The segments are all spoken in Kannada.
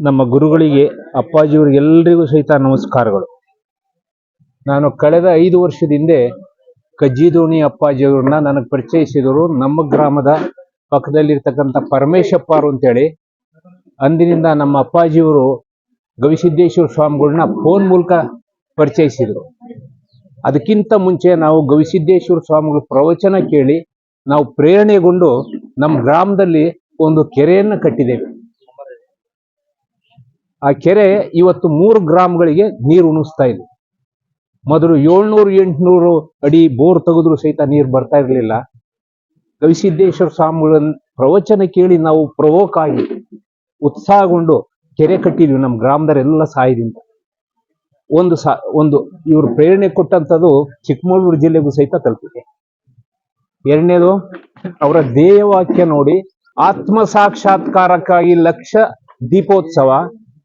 ನಮ್ಮ ಗುರುಗಳಿಗೆ ಅಪ್ಪಾಜಿಯವರಿಗೆ ಎಲ್ರಿಗೂ ಸಹಿತ ನಮಸ್ಕಾರಗಳು. ನಾನು ಕಳೆದ ಐದು ವರ್ಷದ ಹಿಂದೆ ಕಜ್ಜಿದೋಣಿ ಅಪ್ಪಾಜಿಯವ್ರನ್ನ ನನಗೆ ಪರಿಚಯಿಸಿದವರು ನಮ್ಮ ಗ್ರಾಮದ ಪಕ್ಕದಲ್ಲಿರ್ತಕ್ಕಂಥ ಪರಮೇಶಪ್ಪರು ಅಂತೇಳಿ. ಅಂದಿನಿಂದ ನಮ್ಮ ಅಪ್ಪಾಜಿಯವರು ಗವಿಸಿದ್ದೇಶ್ವರ ಸ್ವಾಮಿಗಳನ್ನ ಫೋನ್ ಮೂಲಕ ಪರಿಚಯಿಸಿದರು. ಅದಕ್ಕಿಂತ ಮುಂಚೆ ನಾವು ಗವಿಸಿದ್ದೇಶ್ವರ ಸ್ವಾಮಿಗಳ ಪ್ರವಚನ ಕೇಳಿ ನಾವು ಪ್ರೇರಣೆಗೊಂಡು ನಮ್ಮ ಗ್ರಾಮದಲ್ಲಿ ಒಂದು ಕೆರೆಯನ್ನು ಕಟ್ಟಿದ್ದೇವೆ. ಆ ಕೆರೆ ಇವತ್ತು ಮೂರು ಗ್ರಾಮಗಳಿಗೆ ನೀರು ಉಣಿಸ್ತಾ ಇದೆ. ಮೊದಲು ಏಳ್ನೂರು, ಎಂಟುನೂರು ಅಡಿ ಬೋರ್ ತೆಗೆದ್ರು ಸಹಿತ ನೀರು ಬರ್ತಾ ಇರಲಿಲ್ಲ. ಗವಿಸಿದ್ದೇಶ್ವರ ಸ್ವಾಮಿಗಳ ಪ್ರವಚನ ಕೇಳಿ ನಾವು ಪ್ರವೋಕ್ ಆಗಿ ಉತ್ಸಾಹಗೊಂಡು ಕೆರೆ ಕಟ್ಟಿದ್ವಿ ನಮ್ಮ ಗ್ರಾಮದವರೆಲ್ಲ ಸಹಾಯದಿಂದ. ಒಂದು ಸಾ, ಒಂದು ಇವರು ಪ್ರೇರಣೆ ಕೊಟ್ಟಂಥದ್ದು ಚಿಕ್ಕಮಗಳೂರು ಜಿಲ್ಲೆಗೂ ಸಹಿತ ತಲುಪಿದೆ. ಎರಡನೇದು, ಅವರ ಧ್ಯೇಯವಾಕ್ಯ ನೋಡಿ ಆತ್ಮ ಸಾಕ್ಷಾತ್ಕಾರಕ್ಕಾಗಿ ಲಕ್ಷ ದೀಪೋತ್ಸವ.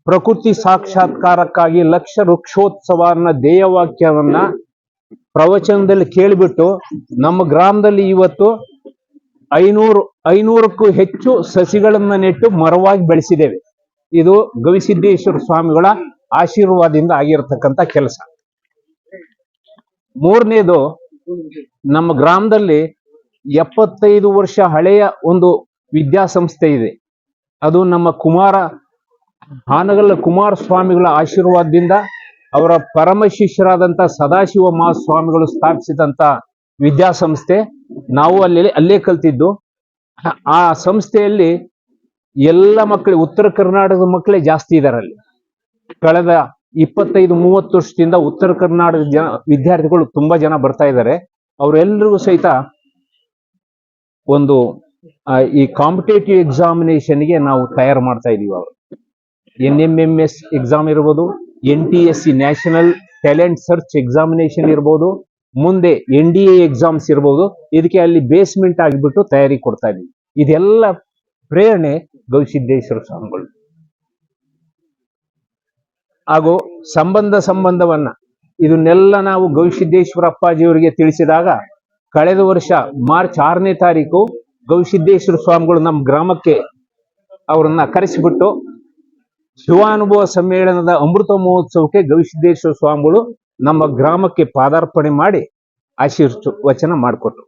ಪ್ರಕೃತಿ ಸಾಕ್ಷಾತ್ಕಾರಕ್ಕಾಗಿ ಲಕ್ಷ ವೃಕ್ಷೋತ್ಸವ ಅನ್ನೋ ಧ್ಯೇಯವಾಕ್ಯವನ್ನ ಪ್ರವಚನದಲ್ಲಿ ಕೇಳಿಬಿಟ್ಟು ನಮ್ಮ ಗ್ರಾಮದಲ್ಲಿ ಇವತ್ತು ಐನೂರು, ಐನೂರಕ್ಕೂ ಹೆಚ್ಚು ಸಸಿಗಳನ್ನ ನೆಟ್ಟು ಮರವಾಗಿ ಬೆಳೆಸಿದ್ದೇವೆ. ಇದು ಗವಿಸಿದ್ದೇಶ್ವರ ಸ್ವಾಮಿಗಳ ಆಶೀರ್ವಾದದಿಂದ ಆಗಿರತಕ್ಕಂತ ಕೆಲಸ. ಮೂರನೇದು ನಮ್ಮ ಗ್ರಾಮದಲ್ಲಿ ಎಪ್ಪತ್ತೈದು ವರ್ಷ ಹಳೆಯ ಒಂದು ವಿದ್ಯಾಸಂಸ್ಥೆ ಇದೆ. ಅದು ನಮ್ಮ ಕುಮಾರ ಹಾನಗಲ್ಲ ಕುಮಾರಸ್ವಾಮಿಗಳ ಆಶೀರ್ವಾದದಿಂದ ಅವರ ಪರಮ ಶಿಷ್ಯರಾದಂತ ಸದಾಶಿವ ಮಹಾಸ್ವಾಮಿಗಳು ಸ್ಥಾಪಿಸಿದಂತ ವಿದ್ಯಾಸಂಸ್ಥೆ ನಾವು ಅಲ್ಲಿ ಅಲ್ಲೇ ಕಲ್ತಿದ್ದು. ಆ ಸಂಸ್ಥೆಯಲ್ಲಿ ಎಲ್ಲ ಮಕ್ಕಳು, ಉತ್ತರ ಕರ್ನಾಟಕದ ಮಕ್ಕಳೇ ಜಾಸ್ತಿ ಇದಾರೆ ಅಲ್ಲಿ. ಕಳೆದ ಇಪ್ಪತ್ತೈದು, ಮೂವತ್ತು ವರ್ಷದಿಂದ ಉತ್ತರ ಕರ್ನಾಟಕದ ಜನ, ವಿದ್ಯಾರ್ಥಿಗಳು ತುಂಬಾ ಜನ ಬರ್ತಾ ಇದ್ದಾರೆ ಅವರೆಲ್ಲರಿಗೂ ಸಹಿತ ಒಂದು ಈ ಕಾಂಪಿಟೇಟಿವ್ ಎಕ್ಸಾಮಿನೇಷನ್ಗೆ ನಾವು ತಯಾರು ಮಾಡ್ತಾ ಇದೀವಿ ಅವರು. N M M S exam ಇರ್ಬೋದು N T S C national talent search examination ಇರ್ಬೋದು, ಮುಂದೆ ಎನ್ ಡಿ ಎ ಎಕ್ಸಾಮ್ಸ್ ಇರ್ಬೋದು, ಇದಕ್ಕೆ ಅಲ್ಲಿ ಬೇಸ್ಮೆಂಟ್ ಆಗಿಬಿಟ್ಟು ತಯಾರಿ ಕೊಡ್ತಾ ಇದೀವಿ ಇದೆಲ್ಲ ಪ್ರೇರಣೆ ಗವಿಸಿದ್ದೇಶ್ವರ ಸ್ವಾಮಿಗಳು. ಹಾಗೂ ಸಂಬಂಧ ಸಂಬಂಧವನ್ನ ಇದನ್ನೆಲ್ಲ ನಾವು ಗವಿಸಿದ್ದೇಶ್ವರ ಅಪ್ಪಾಜಿಯವರಿಗೆ ತಿಳಿಸಿದಾಗ, ಕಳೆದ ವರ್ಷ ಮಾರ್ಚ್ ಆರನೇ ತಾರೀಕು ಗವಿಸಿದ್ದೇಶ್ವರ ಸ್ವಾಮಿಗಳು ನಮ್ಮ ಗ್ರಾಮಕ್ಕೆ ಅವರನ್ನ ಕರೆಸಿಬಿಟ್ಟು ಶಿವಾನುಭವ ಸಮ್ಮೇಳನದ ಅಮೃತ ಮಹೋತ್ಸವಕ್ಕೆ ಗವಿಸಿದ್ದೇಶ್ವರ ಸ್ವಾಮಿಗಳು ನಮ್ಮ ಗ್ರಾಮಕ್ಕೆ ಪಾದಾರ್ಪಣೆ ಮಾಡಿ ಆಶೀರ್ವಚನ ಮಾಡಿಕೊಟ್ರು.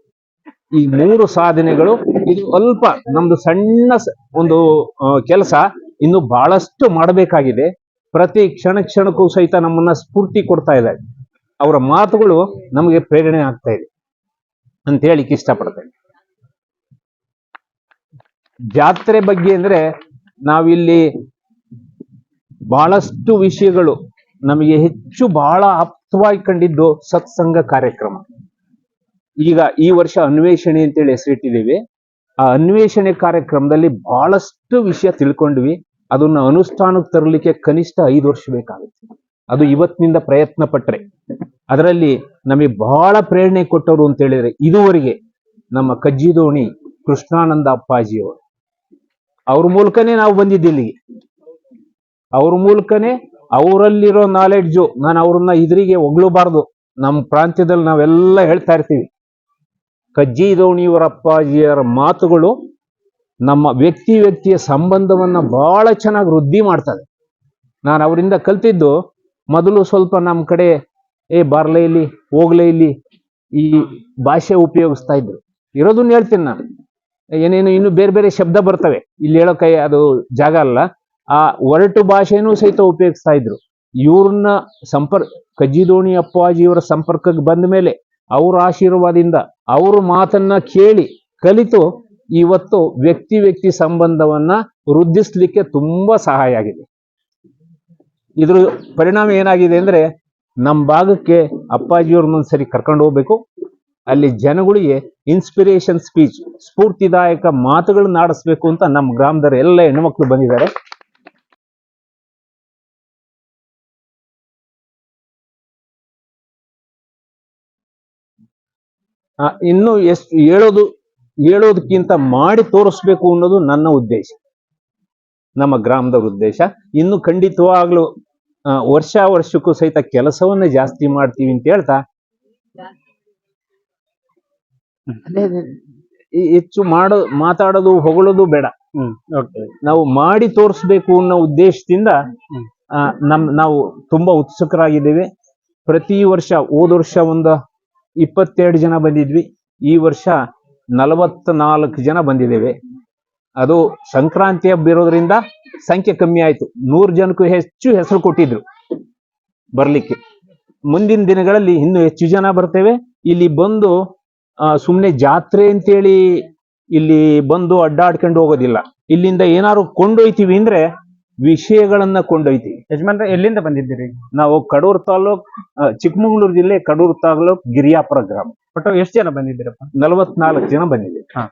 ಈ ಮೂರು ಸಾಧನೆಗಳು ಇದು ಅಲ್ಪ ನಮ್ದು ಸಣ್ಣ ಒಂದು ಕೆಲಸ. ಇನ್ನು ಬಹಳಷ್ಟು ಮಾಡಬೇಕಾಗಿದೆ. ಪ್ರತಿ ಕ್ಷಣ ಕ್ಷಣಕ್ಕೂ ಸಹಿತ ನಮ್ಮನ್ನ ಸ್ಫೂರ್ತಿ ಕೊಡ್ತಾ ಇದೆ. ಅವರ ಮಾತುಗಳು ನಮಗೆ ಪ್ರೇರಣೆ ಆಗ್ತಾ ಇದೆ ಅಂತ ಹೇಳಿಕ್ ಇಷ್ಟಪಡ್ತೇನೆ. ಜಾತ್ರೆ ಬಗ್ಗೆ ಅಂದ್ರೆ ನಾವಿಲ್ಲಿ ಬಹಳಷ್ಟು ವಿಷಯಗಳು ನಮಗೆ ಹೆಚ್ಚು ಬಹಳ ಆಪ್ತವಾಗಿ ಕಂಡಿದ್ದು ಸತ್ಸಂಗ ಕಾರ್ಯಕ್ರಮ. ಈಗ ಈ ವರ್ಷ ಅನ್ವೇಷಣೆ ಅಂತೇಳಿ ಹೆಸರಿಟ್ಟಿದ್ದೀವಿ. ಆ ಅನ್ವೇಷಣೆ ಕಾರ್ಯಕ್ರಮದಲ್ಲಿ ಬಹಳಷ್ಟು ವಿಷಯ ತಿಳ್ಕೊಂಡ್ವಿ. ಅದನ್ನ ಅನುಷ್ಠಾನಕ್ಕೆ ತರಲಿಕ್ಕೆ ಕನಿಷ್ಠ ಐದು ವರ್ಷ ಬೇಕಾಗುತ್ತೆ. ಅದು ಇವತ್ತಿನಿಂದ ಪ್ರಯತ್ನ ಪಟ್ರೆ. ಅದರಲ್ಲಿ ನಮಗೆ ಬಹಳ ಪ್ರೇರಣೆ ಕೊಟ್ಟವರು ಅಂತ ಹೇಳಿದ್ರೆ ಇದುವರೆಗೆ ನಮ್ಮ ಕಜ್ಜಿದೋಣಿ ಕೃಷ್ಣಾನಂದ ಅಪ್ಪಾಜಿಯವರು. ಅವ್ರ ಮೂಲಕನೇ ನಾವು ಬಂದಿದ್ದು ಇಲ್ಲಿಗೆ. ಅವ್ರ ಮೂಲಕನೇ ಅವರಲ್ಲಿರೋ ನಾಲೆಡ್ಜು ನಾನು ಅವ್ರನ್ನ ಇದ್ರಿಗೆ ಹೊಗಳಬಾರ್ದು. ನಮ್ಮ ಪ್ರಾಂತ್ಯದಲ್ಲಿ ನಾವೆಲ್ಲ ಹೇಳ್ತಾ ಇರ್ತೀವಿ. ಕಜ್ಜಿ ದೋಣಿಯವರ ಅಪ್ಪಾಜಿಯರ ಮಾತುಗಳು ನಮ್ಮ ವ್ಯಕ್ತಿ ವ್ಯಕ್ತಿಯ ಸಂಬಂಧವನ್ನ ಬಹಳ ಚೆನ್ನಾಗಿ ವೃದ್ಧಿ ಮಾಡ್ತದೆ. ನಾನು ಅವರಿಂದ ಕಲ್ತಿದ್ದು ಮೊದಲು ಸ್ವಲ್ಪ ನಮ್ಮ ಕಡೆ, ಏ ಬಾರ್ಲೇ ಇಲ್ಲಿ, ಹೋಗ್ಲೇ ಇಲ್ಲಿ ಈ ಭಾಷೆ ಉಪಯೋಗಿಸ್ತಾ ಇದ್ರು. ಇರೋದನ್ನ ಹೇಳ್ತೀನಿ ನಾನು. ಏನೇನು ಇನ್ನು ಬೇರೆ ಬೇರೆ ಶಬ್ದ ಬರ್ತವೆ. ಇಲ್ಲಿ ಹೇಳೋಕೆ ಅದು ಜಾಗ ಅಲ್ಲ. ಆ ಒರಟು ಭಾಷೆನೂ ಸಹಿತ ಉಪಯೋಗಿಸ್ತಾ ಇದ್ರು. ಇವ್ರನ್ನ ಸಂಪರ್ಕ ಕಜ್ಜಿದೋಣಿ ಅಪ್ಪಾಜಿಯವರ ಸಂಪರ್ಕಕ್ಕೆ ಬಂದ ಮೇಲೆ ಅವ್ರ ಆಶೀರ್ವಾದದಿಂದ ಅವ್ರ ಮಾತನ್ನ ಕೇಳಿ ಕಲಿತು ಇವತ್ತು ವ್ಯಕ್ತಿ ವ್ಯಕ್ತಿ ಸಂಬಂಧವನ್ನ ವೃದ್ಧಿಸ್ಲಿಕ್ಕೆ ತುಂಬಾ ಸಹಾಯ ಆಗಿದೆ. ಇದ್ರ ಪರಿಣಾಮ ಏನಾಗಿದೆ ಅಂದ್ರೆ ನಮ್ಮ ಭಾಗಕ್ಕೆ ಅಪ್ಪಾಜಿಯವ್ರನ್ನೊಂದ್ಸರಿ ಕರ್ಕೊಂಡು ಹೋಗ್ಬೇಕು. ಅಲ್ಲಿ ಜನಗಳಿಗೆ ಇನ್ಸ್ಪಿರೇಷನ್ ಸ್ಪೀಚ್ ಸ್ಫೂರ್ತಿದಾಯಕ ಮಾತುಗಳನ್ನ ಆಡಿಸ್ಬೇಕು ಅಂತ ನಮ್ಮ ಗ್ರಾಮದವರು ಎಲ್ಲ ಹೆಣ್ಮಕ್ಳು ಬಂದಿದ್ದಾರೆ. ಇನ್ನು ಎಷ್ಟು ಹೇಳೋದು ಹೇಳೋದಕ್ಕಿಂತ ಮಾಡಿ ತೋರಿಸ್ಬೇಕು ಅನ್ನೋದು ನನ್ನ ಉದ್ದೇಶ. ನಮ್ಮ ಗ್ರಾಮದವ್ರ ಉದ್ದೇಶ. ಇನ್ನು ಖಂಡಿತವಾಗ್ಲೂ ವರ್ಷ ವರ್ಷಕ್ಕೂ ಸಹಿತ ಕೆಲಸವನ್ನ ಜಾಸ್ತಿ ಮಾಡ್ತೀವಿ ಅಂತ ಹೇಳ್ತಾ? ಹೆಚ್ಚು ಮಾಡೋ ಮಾತಾಡೋದು ಹೊಗಳೋದು ಬೇಡ. ನಾವು ಮಾಡಿ ತೋರಿಸ್ಬೇಕು ಅನ್ನೋ ಉದ್ದೇಶದಿಂದ ಆ, ನಮ್ ನಾವು ತುಂಬಾ ಉತ್ಸುಕರಾಗಿದ್ದೇವೆ. ಪ್ರತಿ ವರ್ಷ ಹೋದ ವರ್ಷ ಒಂದು ಇಪ್ಪತ್ತೆರಡು ಜನ ಬಂದಿದ್ವಿ. ಈ ವರ್ಷ ನಲವತ್ನಾಲ್ಕು ಜನ ಬಂದಿದ್ದೇವೆ. ಅದು ಸಂಕ್ರಾಂತಿ ಹಬ್ಬ ಇರೋದ್ರಿಂದ ಸಂಖ್ಯೆ ಕಮ್ಮಿ ಆಯಿತು. ನೂರು ಜನಕ್ಕೂ ಹೆಚ್ಚು ಹೆಸರು ಕೊಟ್ಟಿದ್ರು ಬರಲಿಕ್ಕೆ. ಮುಂದಿನ ದಿನಗಳಲ್ಲಿ ಇನ್ನೂ ಹೆಚ್ಚು ಜನ ಬರ್ತೇವೆ. ಇಲ್ಲಿ ಬಂದು ಸುಮ್ಮನೆ ಜಾತ್ರೆ ಅಂತೇಳಿ ಇಲ್ಲಿ ಬಂದು ಅಡ್ಡಾಡ್ಕೊಂಡು ಹೋಗೋದಿಲ್ಲ. ಇಲ್ಲಿಂದ ಏನಾದ್ರು ಕೊಂಡೊಯ್ತೀವಿ ಅಂದ್ರೆ ವಿಷಯಗಳನ್ನ ಕೊಂಡೊಯ್ತಿ. ಯಜಮಾನ್ರೆ ಎಲ್ಲಿಂದ ಬಂದಿದ್ದೀರಿ? ನಾವು ಕಡೂರು ತಾಲೂಕ್ ಆ, ಚಿಕ್ಕಮಗಳೂರು ಜಿಲ್ಲೆ ಕಡೂರು ತಾಲೂಕ್ ಗಿರಿಯಾಪುರ ಗ್ರಾಮ. ಒಟ್ಟು ಎಷ್ಟು ಜನ ಬಂದಿದ್ದೀರಪ್ಪ? ನಲವತ್ನಾಲ್ಕು ಜನ ಬಂದಿದೆ ಹಾ.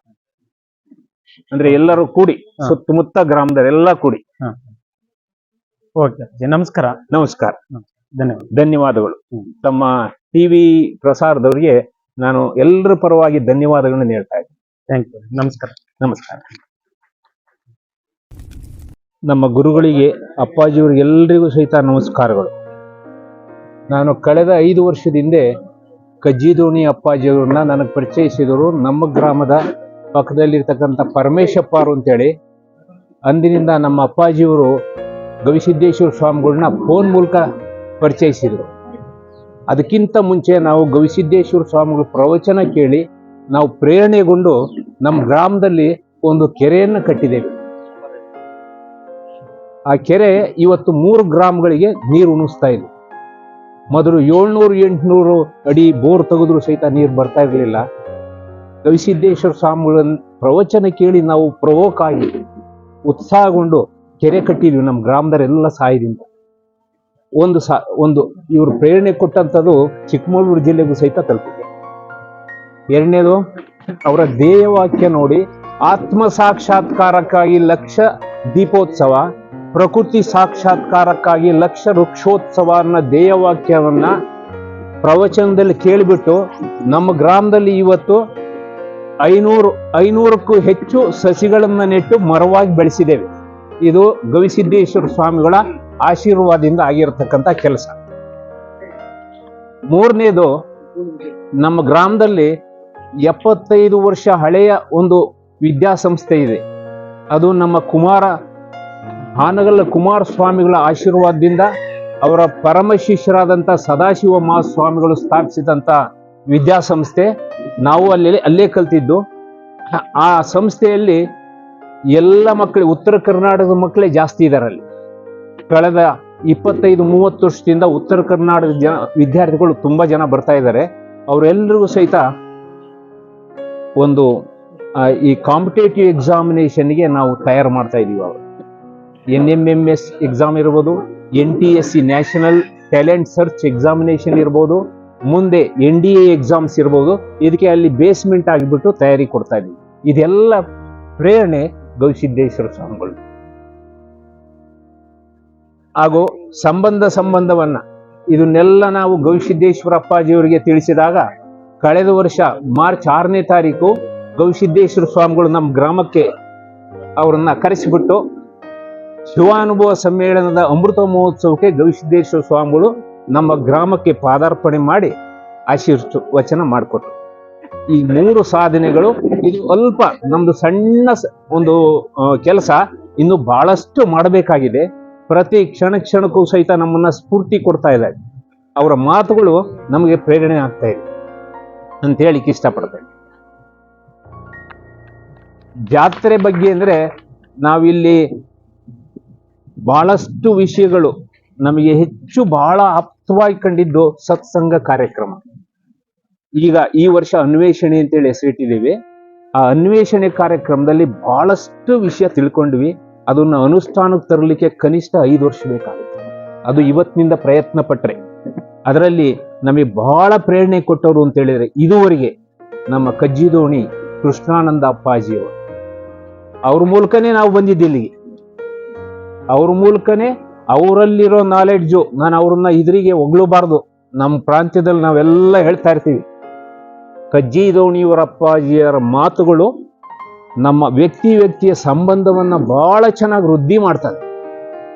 ಅಂದ್ರೆ ಎಲ್ಲರೂ ಕೂಡಿ ಹಾ. ಸುತ್ತಮುತ್ತ ಗ್ರಾಮದವರೆಲ್ಲ ಕೂಡಿ. ಓಕೆ ನಮಸ್ಕಾರ. ನಮಸ್ಕಾರ. ಧನ್ಯವಾದ. ಧನ್ಯವಾದಗಳು. ತಮ್ಮ ಟಿವಿ ಪ್ರಸಾರದವರಿಗೆ ನಾನು ಎಲ್ಲರ ಪರವಾಗಿ ಧನ್ಯವಾದಗಳನ್ನ ಹೇಳ್ತಾ ಇದ್ದೀನಿ. ಥ್ಯಾಂಕ್ ಯು ನಮಸ್ಕಾರ. ನಮಸ್ಕಾರ. ನಮ್ಮ ಗುರುಗಳಿಗೆ ಅಪ್ಪಾಜಿಯವರಿಗೆ ಎಲ್ಲರಿಗೂ ಸಹಿತ ನಮಸ್ಕಾರಗಳು. ನಾನು ಕಳೆದ ಐದು ವರ್ಷದ ಹಿಂದೆ ಕಜ್ಜಿದೋಣಿ ಅಪ್ಪಾಜಿಯವ್ರನ್ನ ನನಗೆ ಪರಿಚಯಿಸಿದವರು ನಮ್ಮ ಗ್ರಾಮದ ಪಕ್ಕದಲ್ಲಿರ್ತಕ್ಕಂಥ ಪರಮೇಶಪ್ಪಾರು ಅಂತೇಳಿ. ಅಂದಿನಿಂದ ನಮ್ಮ ಅಪ್ಪಾಜಿಯವರು ಗವಿಸಿದ್ದೇಶ್ವರ ಸ್ವಾಮಿಗಳನ್ನ ಫೋನ್ ಮೂಲಕ ಪರಿಚಯಿಸಿದರು. ಅದಕ್ಕಿಂತ ಮುಂಚೆ ನಾವು ಗವಿಸಿದ್ದೇಶ್ವರ ಸ್ವಾಮಿಗಳ ಪ್ರವಚನ ಕೇಳಿ ನಾವು ಪ್ರೇರಣೆಗೊಂಡು ನಮ್ಮ ಗ್ರಾಮದಲ್ಲಿ ಒಂದು ಕೆರೆಯನ್ನು ಕಟ್ಟಿದ್ದೇವೆ. ಆ ಕೆರೆ ಇವತ್ತು ಮೂರು ಗ್ರಾಮಗಳಿಗೆ ನೀರು ಉಣಿಸ್ತಾ ಇದೆ. ಮೊದಲು ಏಳ್ನೂರು, ಎಂಟುನೂರು ಅಡಿ ಬೋರ್ ತೆಗೆದ್ರು ಸಹಿತ ನೀರು ಬರ್ತಾ ಇರಲಿಲ್ಲ. ಗವಿಸಿದ್ದೇಶ್ವರ ಸ್ವಾಮಿಗಳ ಪ್ರವಚನ ಕೇಳಿ ನಾವು ಪ್ರವೋಕ್ ಆಗಿ ಉತ್ಸಾಹಗೊಂಡು ಕೆರೆ ಕಟ್ಟಿದ್ವಿ ನಮ್ಮ ಗ್ರಾಮದವರೆಲ್ಲ ಸಹಾಯದಿಂದ ಒಂದು ಸಾ, ಒಂದು ಇವರು ಪ್ರೇರಣೆ ಕೊಟ್ಟಂಥದ್ದು ಚಿಕ್ಕಮಗಳೂರು ಜಿಲ್ಲೆಗೂ ಸಹಿತ ತಲುಪಿದೆ. ಎರಡನೇದು, ಅವರ ಧ್ಯೇಯವಾಕ್ಯ ನೋಡಿ ಆತ್ಮ ಸಾಕ್ಷಾತ್ಕಾರಕ್ಕಾಗಿ ಲಕ್ಷ ದೀಪೋತ್ಸವ. ಪ್ರಕೃತಿ ಸಾಕ್ಷಾತ್ಕಾರಕ್ಕಾಗಿ ಲಕ್ಷ ವೃಕ್ಷೋತ್ಸವ ಅನ್ನೋ ಧ್ಯೇಯವಾಕ್ಯವನ್ನ ಪ್ರವಚನದಲ್ಲಿ ಕೇಳಿಬಿಟ್ಟು ನಮ್ಮ ಗ್ರಾಮದಲ್ಲಿ ಇವತ್ತು ಐನೂರು, ಐನೂರಕ್ಕೂ ಹೆಚ್ಚು ಸಸಿಗಳನ್ನು ನೆಟ್ಟು ಮರವಾಗಿ ಬೆಳೆಸಿದ್ದೇವೆ. ಇದು ಗವಿಸಿದ್ದೇಶ್ವರ ಸ್ವಾಮಿಗಳ ಆಶೀರ್ವಾದದಿಂದ ಆಗಿರತಕ್ಕಂಥ ಕೆಲಸ. ಮೂರನೇದು, ನಮ್ಮ ಗ್ರಾಮದಲ್ಲಿ ಎಪ್ಪತ್ತೈದು ವರ್ಷ ಹಳೆಯ ಒಂದು ವಿದ್ಯಾಸಂಸ್ಥೆ ಇದೆ. ಅದು ನಮ್ಮ ಕುಮಾರ ಹಾನಗಲ್ಲ ಕುಮಾರಸ್ವಾಮಿಗಳ ಆಶೀರ್ವಾದದಿಂದ ಅವರ ಪರಮ ಶಿಷ್ಯರಾದಂಥ ಸದಾಶಿವ ಮಹಾಸ್ವಾಮಿಗಳು ಸ್ಥಾಪಿಸಿದಂಥ ವಿದ್ಯಾಸಂಸ್ಥೆ ನಾವು ಅಲ್ಲಿ ಅಲ್ಲೇ ಕಲ್ತಿದ್ದು. ಆ ಸಂಸ್ಥೆಯಲ್ಲಿ ಎಲ್ಲ ಮಕ್ಕಳು, ಉತ್ತರ ಕರ್ನಾಟಕದ ಮಕ್ಕಳೇ ಜಾಸ್ತಿ ಇದ್ದಾರೆ ಅಲ್ಲಿ. ಕಳೆದ ಇಪ್ಪತ್ತೈದು, ಮೂವತ್ತು ವರ್ಷದಿಂದ ಉತ್ತರ ಕರ್ನಾಟಕದ ಜನ, ವಿದ್ಯಾರ್ಥಿಗಳು ತುಂಬಾ ಜನ ಬರ್ತಾ ಇದ್ದಾರೆ ಅವರೆಲ್ಲರಿಗೂ ಸಹಿತ ಒಂದು ಈ ಕಾಂಪಿಟೇಟಿವ್ ಎಕ್ಸಾಮಿನೇಷನ್ಗೆ ನಾವು ತಯಾರು ಮಾಡ್ತಾ ಇದ್ದೀವಿ ಅವರು. N M M S exam ಇರ್ಬೋದು, N T S C national talent search examination ಇರ್ಬೋದು, ಮುಂದೆ ಎನ್ ಡಿ ಎ ಎಕ್ಸಾಮ್ಸ್ ಇರ್ಬೋದು, ಇದಕ್ಕೆ ಅಲ್ಲಿ ಬೇಸ್ಮೆಂಟ್ ಆಗಿಬಿಟ್ಟು ತಯಾರಿ ಕೊಡ್ತಾ ಇದ್ವಿ ಇದೆಲ್ಲ ಪ್ರೇರಣೆ ಗವಿಸಿದ್ದೇಶ್ವರ ಸ್ವಾಮಿಗಳು. ಹಾಗೂ ಸಂಬಂಧ ಸಂಬಂಧವನ್ನ ಇದನ್ನೆಲ್ಲ ನಾವು ಗವಿಸಿದ್ದೇಶ್ವರ ಅಪ್ಪಾಜಿಯವರಿಗೆ ತಿಳಿಸಿದಾಗ, ಕಳೆದ ವರ್ಷ ಮಾರ್ಚ್ ಆರನೇ ತಾರೀಕು ಗವಿಸಿದ್ದೇಶ್ವರ ಸ್ವಾಮಿಗಳು ನಮ್ಮ ಗ್ರಾಮಕ್ಕೆ ಅವರನ್ನ ಕರೆಸಿಬಿಟ್ಟು ಶಿವಾನುಭವ ಸಮ್ಮೇಳನದ ಅಮೃತ ಮಹೋತ್ಸವಕ್ಕೆ ಗವಿಸಿದ್ದೇಶ್ವರ ಸ್ವಾಮಿಗಳು ನಮ್ಮ ಗ್ರಾಮಕ್ಕೆ ಪಾದಾರ್ಪಣೆ ಮಾಡಿ ಆಶೀರ್ವ ವಚನ ಮಾಡಿಕೊಟ್ರು. ಈ ಮೂರು ಸಾಧನೆಗಳು ಇದು ಅಲ್ಪ ನಮ್ದು ಸಣ್ಣ ಒಂದು ಕೆಲಸ, ಇನ್ನು ಬಹಳಷ್ಟು ಮಾಡಬೇಕಾಗಿದೆ. ಪ್ರತಿ ಕ್ಷಣ ಕ್ಷಣಕ್ಕೂ ಸಹಿತ ನಮ್ಮನ್ನ ಸ್ಫೂರ್ತಿ ಕೊಡ್ತಾ ಇದೆ ಅವರ ಮಾತುಗಳು ನಮಗೆ ಪ್ರೇರಣೆ ಆಗ್ತಾ ಇದೆ ಅಂತ ಹೇಳಿಕ್ಕೆ ಇಷ್ಟಪಡ್ತೇನೆ. ಜಾತ್ರೆ ಬಗ್ಗೆ ಅಂದ್ರೆ ನಾವಿಲ್ಲಿ ಬಹಳಷ್ಟು ವಿಷಯಗಳು ನಮಗೆ ಹೆಚ್ಚು ಬಹಳ ಆಪ್ತವಾಗಿ ಕಂಡಿದ್ದು ಸತ್ಸಂಗ ಕಾರ್ಯಕ್ರಮ. ಈಗ ಈ ವರ್ಷ ಅನ್ವೇಷಣೆ ಅಂತೇಳಿ ಹೆಸರಿಟ್ಟಿದ್ದೀವಿ. ಆ ಅನ್ವೇಷಣೆ ಕಾರ್ಯಕ್ರಮದಲ್ಲಿ ಬಹಳಷ್ಟು ವಿಷಯ ತಿಳ್ಕೊಂಡ್ವಿ. ಅದನ್ನ ಅನುಷ್ಠಾನಕ್ಕೆ ತರಲಿಕ್ಕೆ ಕನಿಷ್ಠ ಐದು ವರ್ಷ ಬೇಕಾಗುತ್ತೆ. ಅದು ಇವತ್ತಿನಿಂದ ಪ್ರಯತ್ನ ಪಟ್ಟರೆ ಅದರಲ್ಲಿ ನಮಗೆ ಬಹಳ ಪ್ರೇರಣೆ ಕೊಟ್ಟವರು ಅಂತ ಹೇಳಿದರೆ ಇದುವರೆಗೆ ನಮ್ಮ ಕಜ್ಜಿದೋಣಿ ಕೃಷ್ಣಾನಂದ ಅಪ್ಪಾಜಿಯವರು. ಅವ್ರ ಮೂಲಕನೇ ನಾವು ಬಂದಿದ್ದು ಇಲ್ಲಿಗೆ ಅವ್ರ ಮೂಲಕನೇ ಅವರಲ್ಲಿರೋ ನಾಲೆಡ್ಜು ನಾನು ಅವ್ರನ್ನ ಇದ್ರಿಗೆ ಹೊಗಳಬಾರ್ದು. ನಮ್ಮ ಪ್ರಾಂತ್ಯದಲ್ಲಿ ನಾವೆಲ್ಲ ಹೇಳ್ತಾ ಇರ್ತೀವಿ. ಕಜ್ಜಿ ದೋಣಿಯವರ ಅಪ್ಪಾಜಿಯರ ಮಾತುಗಳು ನಮ್ಮ ವ್ಯಕ್ತಿ ವ್ಯಕ್ತಿಯ ಸಂಬಂಧವನ್ನು ಭಾಳ ಚೆನ್ನಾಗಿ ವೃದ್ಧಿ ಮಾಡ್ತಾರೆ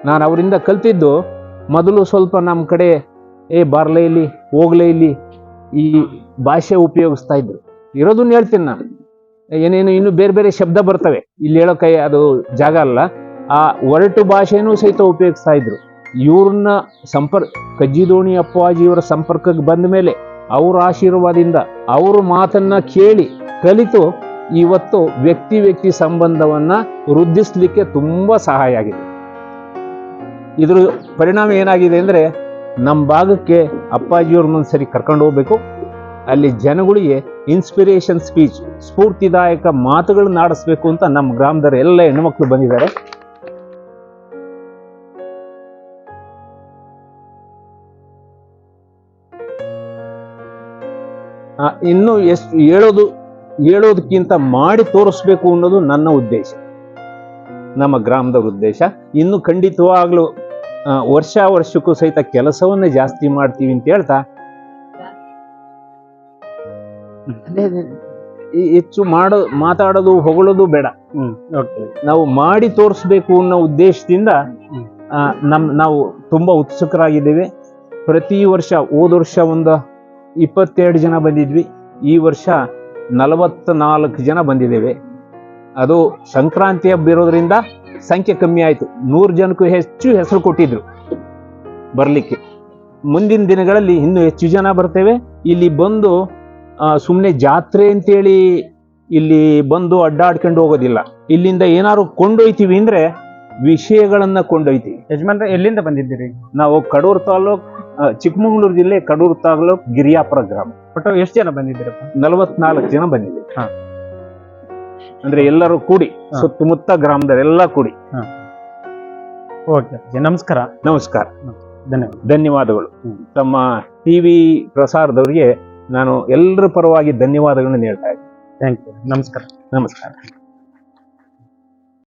ನಾನು ಅವರಿಂದ ಕಲ್ತಿದ್ದು ಮೊದಲು ಸ್ವಲ್ಪ ನಮ್ಮ ಕಡೆ, ಏ ಬಾರ್ಲೇ ಇಲ್ಲಿ, ಹೋಗ್ಲೇ ಇಲ್ಲಿ ಈ ಭಾಷೆ ಉಪಯೋಗಿಸ್ತಾ ಇದ್ರು. ಇರೋದನ್ನ ಹೇಳ್ತೀನಿ ನಾನು. ಏನೇನು ಇನ್ನೂ ಬೇರೆ ಬೇರೆ ಶಬ್ದ ಬರ್ತವೆ. ಇಲ್ಲಿ ಹೇಳೋಕೆ ಅದು ಜಾಗ ಅಲ್ಲ. ಆ ಒರಟು ಭಾಷೆನೂ ಸಹಿತ ಉಪಯೋಗಿಸ್ತಾ ಇದ್ರು. ಇವ್ರನ್ನ ಸಂಪರ್ಕ ಕಜ್ಜಿದೋಣಿ ಅಪ್ಪಾಜಿಯವರ ಸಂಪರ್ಕಕ್ಕೆ ಬಂದ ಮೇಲೆ ಅವರ ಆಶೀರ್ವಾದದಿಂದ ಅವ್ರ ಮಾತನ್ನ ಕೇಳಿ ಕಲಿತು ಇವತ್ತು ವ್ಯಕ್ತಿ ವ್ಯಕ್ತಿ ಸಂಬಂಧವನ್ನ ವೃದ್ಧಿಸ್ಲಿಕ್ಕೆ ತುಂಬಾ ಸಹಾಯ ಆಗಿದೆ. ಇದ್ರ ಪರಿಣಾಮ ಏನಾಗಿದೆ ಅಂದ್ರೆ ನಮ್ಮ ಭಾಗಕ್ಕೆ ಅಪ್ಪಾಜಿಯವ್ರನ್ನೊಂದು ಸರಿ ಕರ್ಕೊಂಡು ಹೋಗ್ಬೇಕು. ಅಲ್ಲಿ ಜನಗಳಿಗೆ ಇನ್ಸ್ಪಿರೇಷನ್ ಸ್ಪೀಚ್ ಸ್ಫೂರ್ತಿದಾಯಕ ಮಾತುಗಳನ್ನ ಆಡಿಸ್ಬೇಕು ಅಂತ ನಮ್ಮ ಗ್ರಾಮದವರು ಎಲ್ಲ ಹೆಣ್ಮಕ್ಳು ಬಂದಿದ್ದಾರೆ. ಇನ್ನು ಎಷ್ಟು ಹೇಳೋದು ಹೇಳೋದಕ್ಕಿಂತ ಮಾಡಿ ತೋರಿಸ್ಬೇಕು ಅನ್ನೋದು ನನ್ನ ಉದ್ದೇಶ. ನಮ್ಮ ಗ್ರಾಮದವ್ರ ಉದ್ದೇಶ. ಇನ್ನು ಖಂಡಿತವಾಗ್ಲೂ ವರ್ಷ ವರ್ಷಕ್ಕೂ ಸಹಿತ ಕೆಲಸವನ್ನೇ ಜಾಸ್ತಿ ಮಾಡ್ತೀವಿ ಅಂತ ಹೇಳ್ತಾ? ಹೆಚ್ಚು ಮಾಡೋ ಮಾತಾಡೋದು ಹೊಗಳೋದು ಬೇಡ. ನಾವು ಮಾಡಿ ತೋರಿಸ್ಬೇಕು ಅನ್ನೋ ಉದ್ದೇಶದಿಂದ. ನಮ್ ನಾವು ತುಂಬಾ ಉತ್ಸುಕರಾಗಿದ್ದೇವೆ. ಪ್ರತಿ ವರ್ಷ ಹೋದ ವರ್ಷ ಒಂದು ಇಪ್ಪತ್ತೆರಡು ಜನ ಬಂದಿದ್ವಿ. ಈ ವರ್ಷ ನಲವತ್ತ ನಾಲ್ಕು ಜನ ಬಂದಿದ್ದೇವೆ. ಅದು ಸಂಕ್ರಾಂತಿ ಹಬ್ಬ ಇರೋದ್ರಿಂದ ಸಂಖ್ಯೆ ಕಮ್ಮಿ ಆಯಿತು. ನೂರು ಜನಕ್ಕೂ ಹೆಚ್ಚು ಹೆಸರು ಕೊಟ್ಟಿದ್ರು ಬರಲಿಕ್ಕೆ. ಮುಂದಿನ ದಿನಗಳಲ್ಲಿ ಇನ್ನೂ ಹೆಚ್ಚು ಜನ ಬರ್ತೇವೆ. ಇಲ್ಲಿ ಬಂದು ಸುಮ್ಮನೆ ಜಾತ್ರೆ ಅಂತೇಳಿ ಇಲ್ಲಿ ಬಂದು ಅಡ್ಡಾಡ್ಕೊಂಡು ಹೋಗೋದಿಲ್ಲ. ಇಲ್ಲಿಂದ ಏನಾದ್ರು ಕೊಂಡೊಯ್ತೀವಿ ಅಂದ್ರೆ ವಿಷಯಗಳನ್ನು ಕೊಂಡೊಯ್ತೀವಿ. ಯಜಮಾನ್ರೆ ಎಲ್ಲಿಂದ ಬಂದಿದ್ದೀರಿ ನಾವು ಕಡೂರು ತಾಲೂಕ್ ಚಿಕ್ಕಮಗಳೂರು ಜಿಲ್ಲೆ ಕಡೂರು ತಾಲೂಕು ಗಿರಿಯಾಪುರ ಗ್ರಾಮ. ಒಟ್ಟು ಎಷ್ಟು ಜನ ಬಂದಿದ್ದೀರಪ್ಪ? ನಲವತ್ನಾಲ್ಕು ಜನ ಬಂದಿದೆ ಹಾ. ಅಂದ್ರೆ ಎಲ್ಲರೂ ಕೂಡಿ. ಸುತ್ತಮುತ್ತ ಗ್ರಾಮದವರೆಲ್ಲ ಕೂಡಿ. ಓಕೆ ನಮಸ್ಕಾರ. ನಮಸ್ಕಾರ. ಧನ್ಯವಾದ. ಧನ್ಯವಾದಗಳು. ತಮ್ಮ ಟಿವಿ ಪ್ರಸಾರದವರಿಗೆ ನಾನು ಎಲ್ಲರ ಪರವಾಗಿ ಧನ್ಯವಾದಗಳನ್ನು ಹೇಳ್ತಾ ಇದ್ದೀನಿ. ಥ್ಯಾಂಕ್ ಯು ನಮಸ್ಕಾರ. ನಮಸ್ಕಾರ.